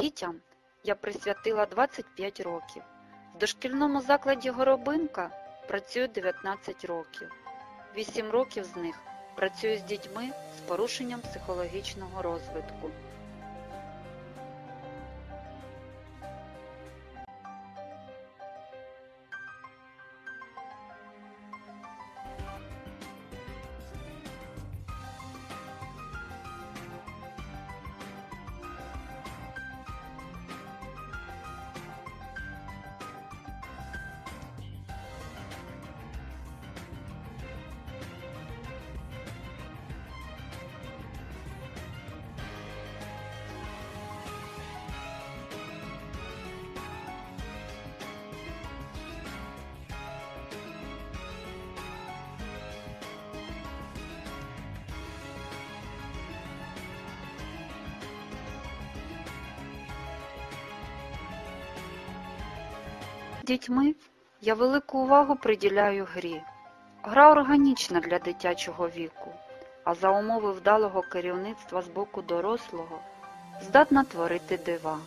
Дітям я присвятила 25 років. В дошкільному закладі Горобинка працюю 19 років. 8 років з них працюю з дітьми з порушенням психологічного розвитку. Дітьми я велику увагу приділяю грі. Гра органічна для дитячого віку, а за умови вдалого керівництва з боку дорослого здатна творити дива.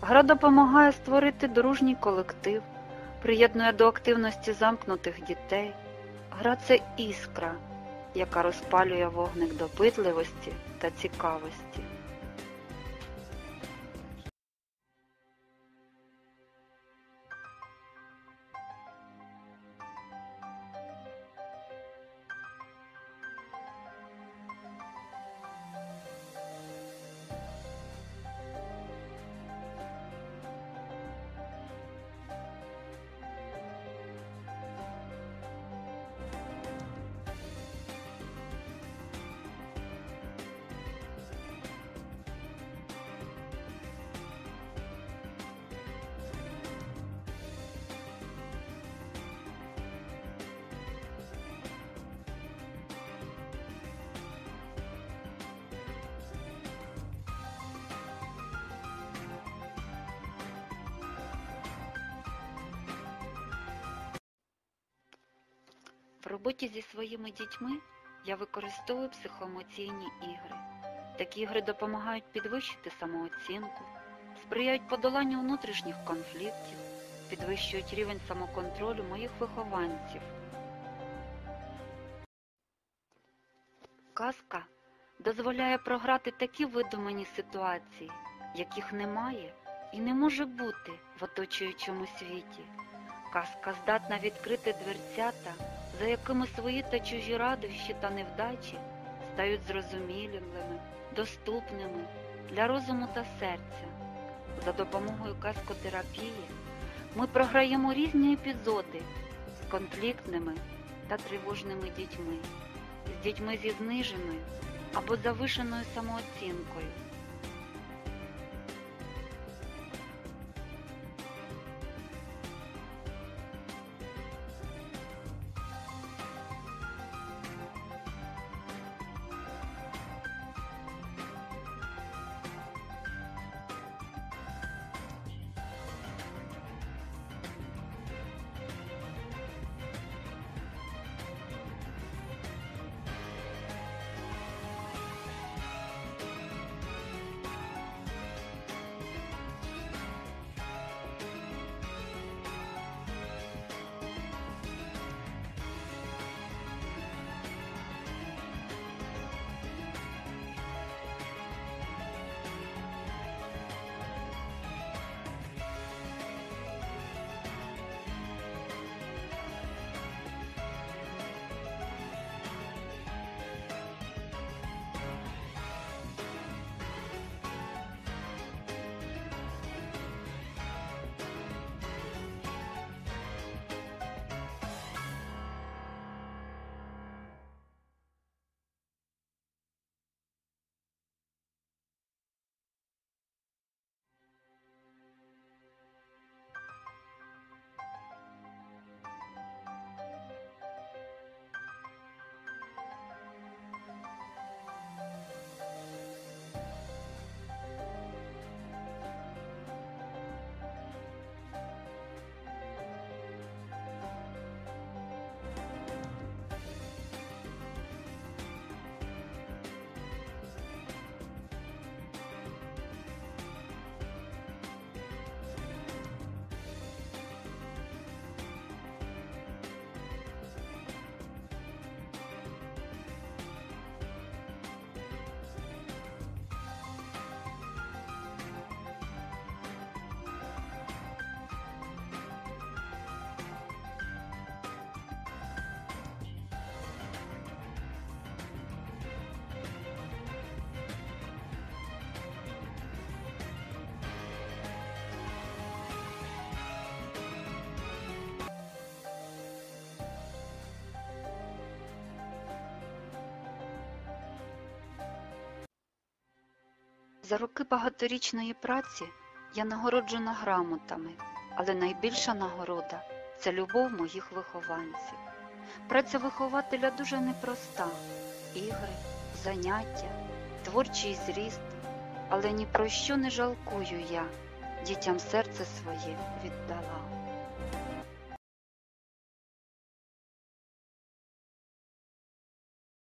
Гра допомагає створити дружній колектив, приєднує до активності замкнутих дітей. Гра це іскра, яка розпалює вогник допитливості та цікавості. Роботі зі своїми дітьми я використовую психоемоційні ігри. Такі ігри допомагають підвищити самооцінку, сприяють подоланню внутрішніх конфліктів, підвищують рівень самоконтролю моїх вихованців. Казка дозволяє програти такі видумані ситуації, яких немає і не може бути в оточуючому світі. Казка здатна відкрити дверцята, за якими свої та чужі радощі та невдачі стають зрозумілими, доступними для розуму та серця. За допомогою казкотерапії ми програємо різні епізоди з конфліктними та тривожними дітьми, з дітьми зі зниженою або завишеною самооцінкою. За роки багаторічної праці я нагороджена грамотами, але найбільша нагорода це любов моїх вихованців. Праця вихователя дуже непроста. Ігри, заняття, творчий зріст, але ні про що не жалкую я, дітям серце своє віддала.